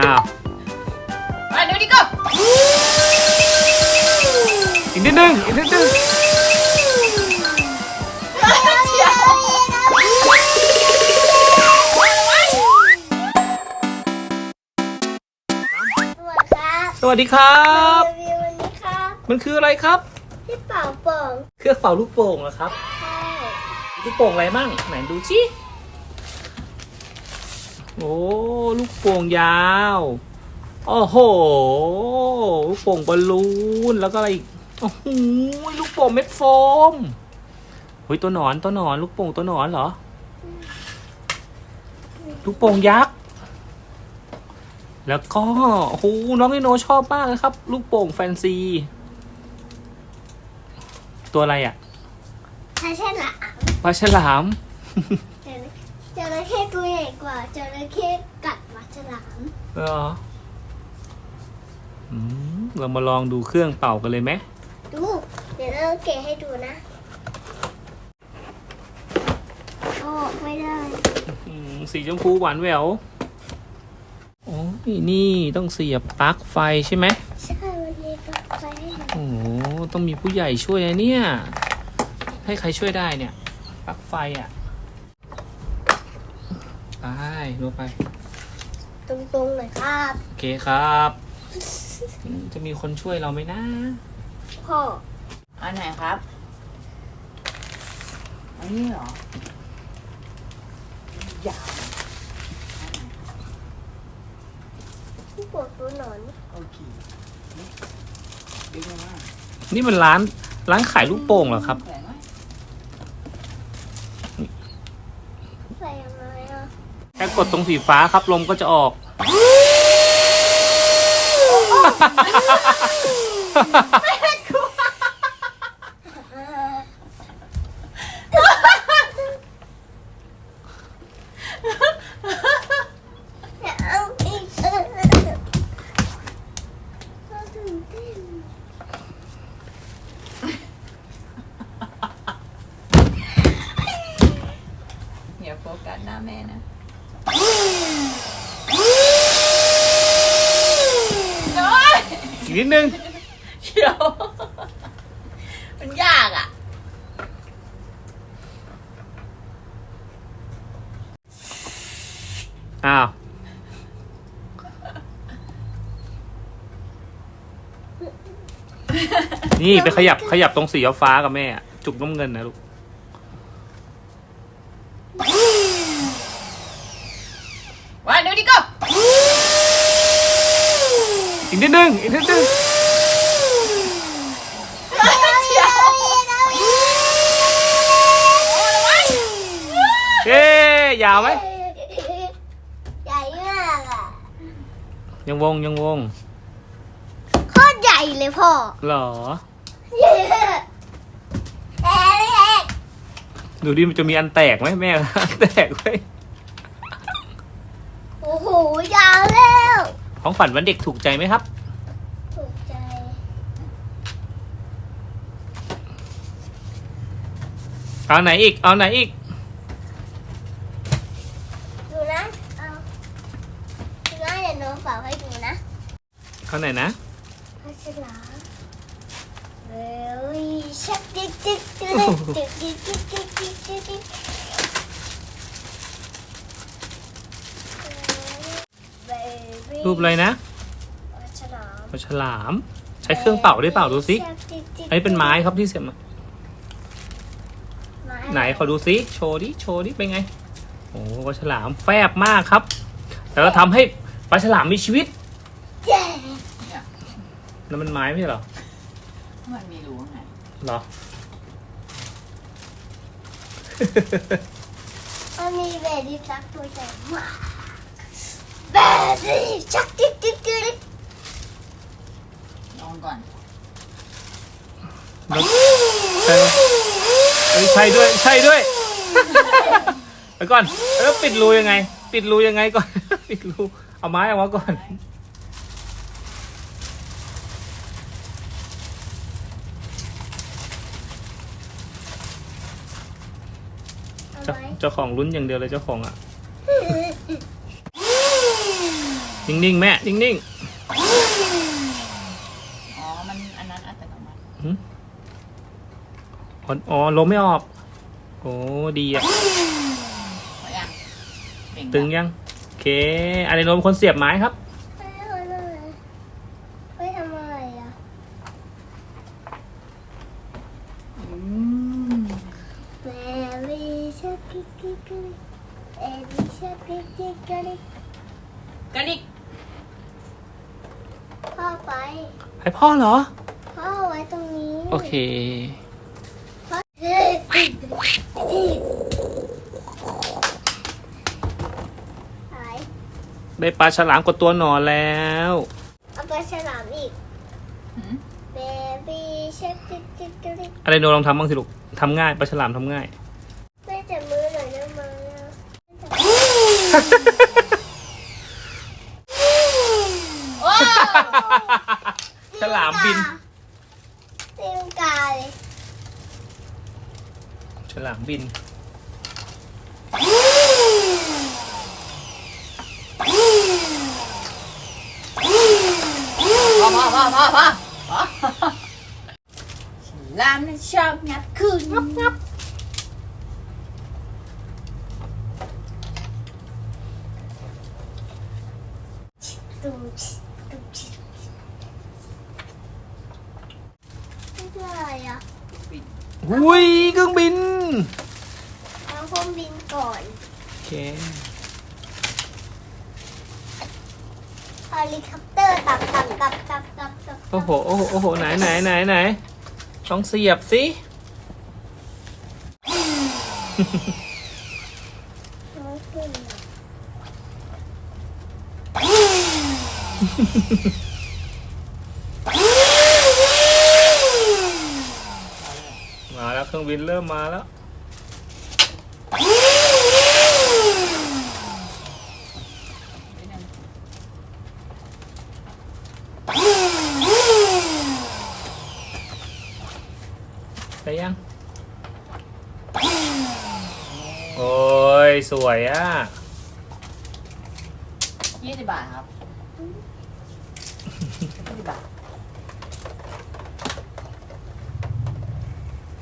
อ้าวมาดูดิก็อีกนิดนึงอีกนิดนึงเชียวสวัสดีครับ สวัสดีครับ รีวิววันนี้ครับ มันคืออะไรครับ พี่เป่าโป่งเครื่องเป่าลูกโป่งเหรอครับใช่ลูกโป่งอะไรมั่งไหนดูชิโอ้ลูกโป่งยาวโอ้โหลูกโป่งบอลลูนแล้วก็อะไรอีกโอ้โหลูกโป่งเม็ดโฟมเฮ้ยตัวหนอนตัวหนอนลูกโป่งตัวหนอนเหรอลูกโป่งยักษ์แล้วก็โอ้โหน้องนิโนชอบมากเลยครับ ลูกโป่งแฟนซี ตัวอะไรอะ่ะใช่ใช่ละปลาฉลาม จระเข้ตัวใหญ่กว่าจระเข้กัดปลาฉลามเหรออืมเรามาลองดูเครื่องเป่ากันเลยไหมดูเดี๋ยวเราเกะให้ดูนะโอ้ไม่ได้อืมสีชมพูหวานแหววโอ้ยนี่ต้องเสียบปลั๊กไฟใช่ไหมใช่วันนี้ก็ไปให้หนูโอ้โห ต้องมีผู้ใหญ่ช่วยนะเนี่ย ให้ใครช่วยได้เนี่ยปลั๊กไฟอะ ไปลงไป ตรงๆหน่อยครับ โอเคครับอืมจะมีคนช่วยเราไหมนะ พ่อ อันไหนครับ อันนี้เหรอ ยาวผู้ปวดตัวหนอน โอเค ดึงมา นี่มันร้านร้านขายลูกโป่งเหรอครับแขวนไว้ใส่ยังไงอะแค่กดตรงสีฟ้าครับลมก็จะออกอย่าเอาอีกเออเออเออเราตื่นเต้น อย่าโฟกัสหน้าแม่นะ อีก นิดนึง เชียว มันยากอะ อ้าว นี่ไปขยับขยับตรงสีฟ้ากับแม่อะจุกน้ำเงินนะลูก มาดูดิก็ อีกนิดนึ งอีกนิดนึงเชียวเอ๊ยยาวไหมใหญ่มากอะ ยังวงยังวงโคตรใหญ่เลยพ่อ เหรอเย้แอะเลยแอะดูดิมันจะมีอันแตกไหมแม่อันแตกไว้โอ้โห ยาวแล้ว ของฝันวันเด็กถูกใจไหมครับ ถูกใจ เอาไหนอีก เอาไหนอีก ดูนะเอาดูนะเดี๋ยวน้องเป่าให้ดูนะเอาไหนนะพัชลาเอ้ยชักติ๊กติ๊กติ๊กติ๊กติ๊กติ๊กติ๊กติ๊กติ๊กติ๊กเบบี้รูปอะไรนะพัชลาปลาฉลาม ใช้เครื่องเป่าได้เปล่าดูสิอันนี้เป็นไม้ครับที่เสียบมา ไหนขอดูซิโชว์ดิโชว์ดิเป็นไงโอ้ปลาฉลามแฟบมากครับ แต่ก็ทำให้ปลาฉลามมีชีวิตเย้นั่นมันไม้ไม่ใช่เหรอมันมีรูข้างในเหรอมันมีเบบี้ชักตัวใหญ่มากเบบี้ชักติ๊กติ๊กติ๊กลองก่อนแล้วใช่ไหม เอ้ยใช่ด้วยใช่ด้วยไปก่อนแล้วปิดรูยังไง ปิดรูยังไงก่อน ปิดรูเอาไม้เอาไว้ก่อน เจ้าจ้ของลุ้นอย่างเดียวเลยเจ้าของอะ นิ่งๆ แม่ นิ่งๆ อ๋ออ๋อลมไม่ออก โอ้ดีอะพอยังเบ่ตึงยังโอเคอะไรโนมคนเสียบไม้ครับไม่ทำอะไรไม่ทำอะไรอะอืมแมรี่ชักกิ๊กกิ๊กกิ๊กเอ็ดดี้ชักกิ๊กกิ๊กกิ๊กกระดิกพ่อไป ให้พ่อเหรอ พ่อเอาไว้ตรงนี้ โอเค พ่อเฮ้ย หาย ได้ปลาฉลามกดตัวหนอนแล้ว เอาปลาฉลามอีกหืมเบบี้ชักกิ๊กกิ๊กกิ๊กอะไรโนลองทำบ้างสิลูกทำง่ายปลาฉลามทำง่ายไม่จับมือหน่อยได้ไหมอะว้าวฉลามบินตีนกาเลยฉลามบิน พอพอพอพอพอพอฉลามนะชอบงับคืนงับงับตุ้มชิตุ้มชินี่คืออะไรอะหุยเครื่องบินเอาเครื่องบินก่อนโอเค เฮลิคอปเตอร์ตับตับตับตับตับตับโอ้โหโอ้โหโอ้โหไหนไหนไหนไหนลองเสียบสิมาแล้วเครื่องบินเริ่มมาแล้ว ได้ยัง โอ้ย สวยอะยี่สิบบาทครับยี่สิบบาท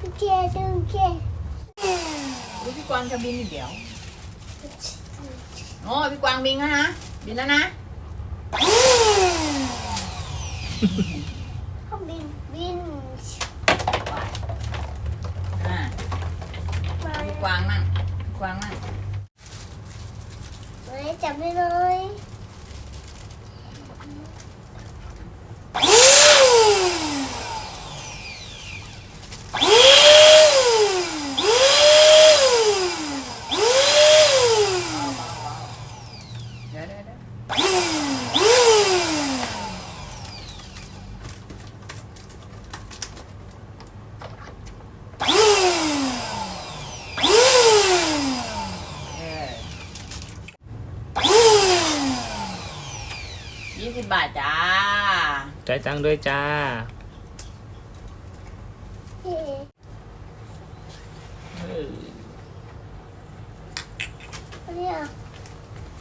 โอเคดึงเคอุ๊ยพี่กวางจะบินอีกเดี๋ยวโอ้พี่กวางบินแล้วนะบินแล้วนะ เขาบินบิน อ่า มา พี่กวางนั่งพี่กวางนั่ง เลยจับได้เลย เดี๋ยวเดี๋ยวเดี๋ยวเออยี่สิบบาทจ้า จ่ายตังค์ด้วยจ้าเฮ้เอออันนี้อะ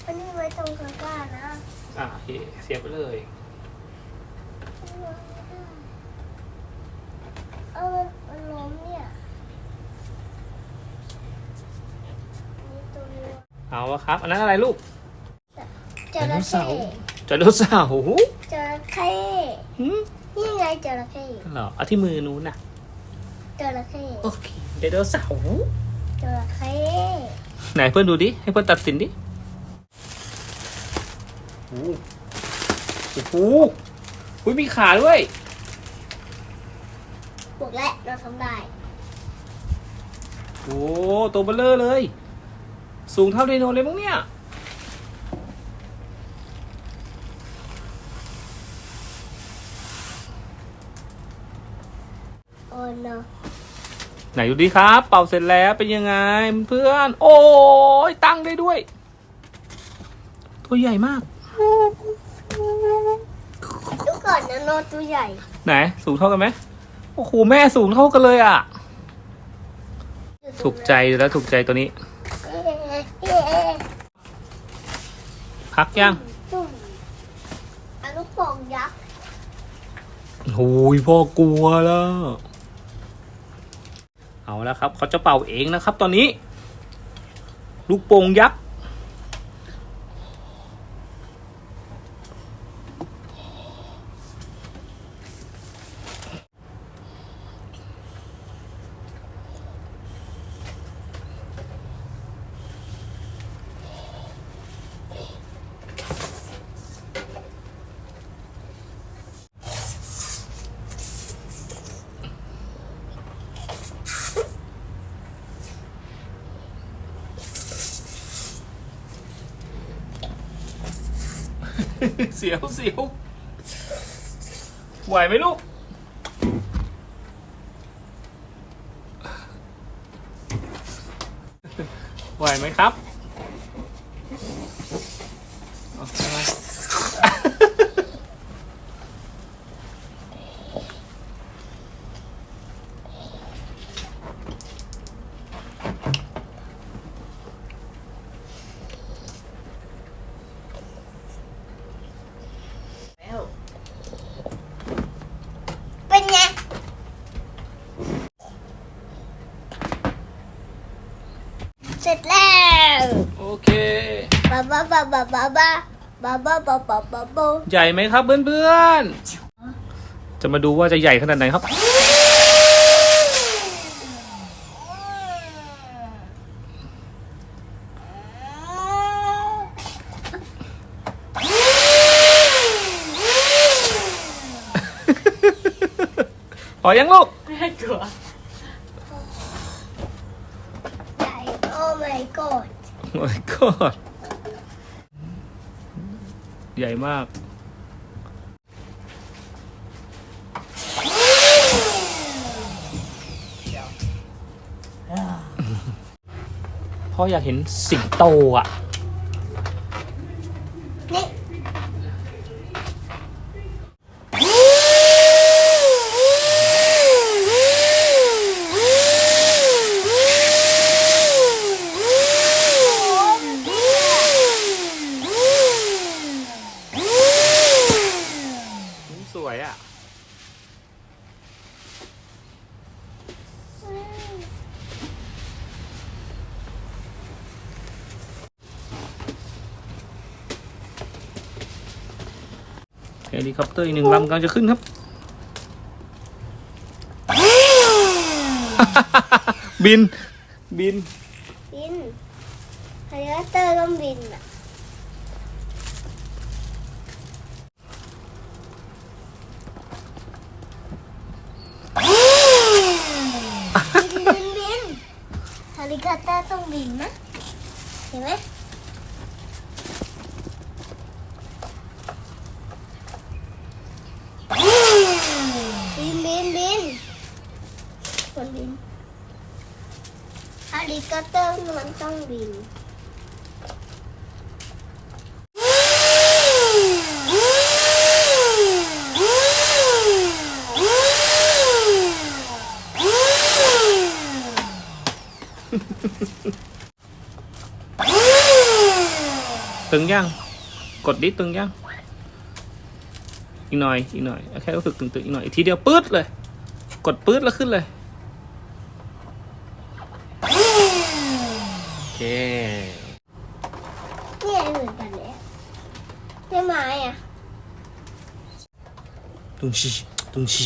อันนี้ไว้ตรงกลางๆนะอะโอเคเสียบไปเลย เอามันมันล้มเนี่ยนี่ตัวนี้เอาวะครับ อันนั้นอะไรลูก จระเข้จระเสาร์ จระเข้หืมนี่ไงจระเข้เหรอ เอาที่มือนู้นน่ะ จระเข้โอเคไดโนเสาร์จระเข้ไหนเพื่อนดูดิ ให้เพื่อนตัดสินดิโอ้โหโอ้โหอุ๊ยมีขาด้วยบวกและเราทำได้ โอ้ตัวเบลเลอร์เลย สูงเท่าไดโนเลยมั้งเนี่ย อนไหนยูดีครับ เป่าเสร็จแล้วเป็นยังไงเพื่อน โอ้ยตั้งได้ด้วย ตัวใหญ่มาก ดูก่อนนะนตัวใหญ่ ไหน สูงเท่ากันไหมโอ้โหแม่สูงเท่ากันเลยอะ ถูกใจแล้วถูกใจตัวนี้ พักยังอันลูนุปองยักษ์โอ้ยพ่อกลัวแล้ว เอาแล้วครับเขาจะเป่าเองนะครับ ตอนนี้ ลูกโป่งยักษ์ เสียวเสียวไหวไหมลูก ไหวไหมครับอเอามา แล้ว เป็นไง เสร็จแล้ว โอเค บ้าบ้าบ้าบ้าบ้าบ้าบ้าบ้าบ้าบ้าบ้าบ้าใหญ่ไหมครับเพื่อนๆ จะมาดูว่าจะใหญ่ขนาดไหนครับ พอยังลูก ไม่กลัว ใหญ่ oh my god โอ้ยก็ ใหญ่มาก พ่ออยากเห็นสิงโตอะ คอปเตอร์อีกหนึ่งลำกำลังจะขึ้นครับ บิน บิน บินเฮลิคอปเตอร์ต้องบินอะบินบินบินเฮลิคอปเตอร์ต้องบินนะเห็นไหมบินบินบินคนบินเฮลิคอปเตอร์มัน ต้องบินตึงยัง กดดิตึงยัง อีกหน่อย อีกหน่อยเอาแค่รู้สึกตึงๆ อีกหน่อย อีกทีเดียวปื๊ดเลย กดปื๊ดแล้วขึ้นเลย โอ เค เนี่ยเหมือนกันเลยใช่ไหมอะตุงชีตุงชี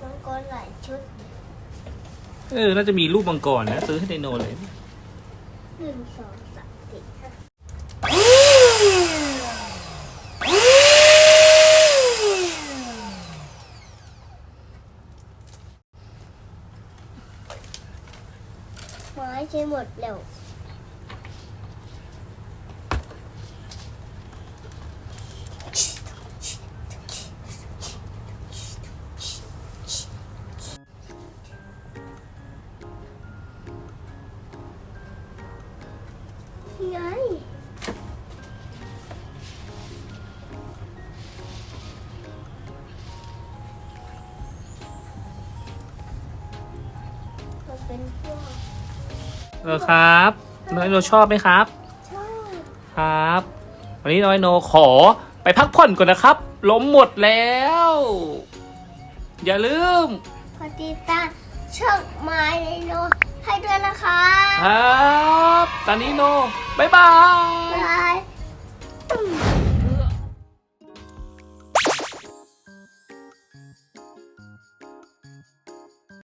มังกรหลายชุดเออ น่าจะมีรูปมังกรนะ ซื้อให้ไดโนเลย หนึ่งสองสามสี่ห้า ไม้ใช้หมดแล้วไงเป็นพวก เออครับน้อยเราชอบไหมครับ ชอบครับ วันนี้น้อยโนขอไปพักผ่อนก่อนนะครับ ล้มหมดแล้ว อย่าลืมพอดีตามช่องไม้ไดโนให้ด้วยนะคะครับตอนนี้โน บ๊ายบาย บาย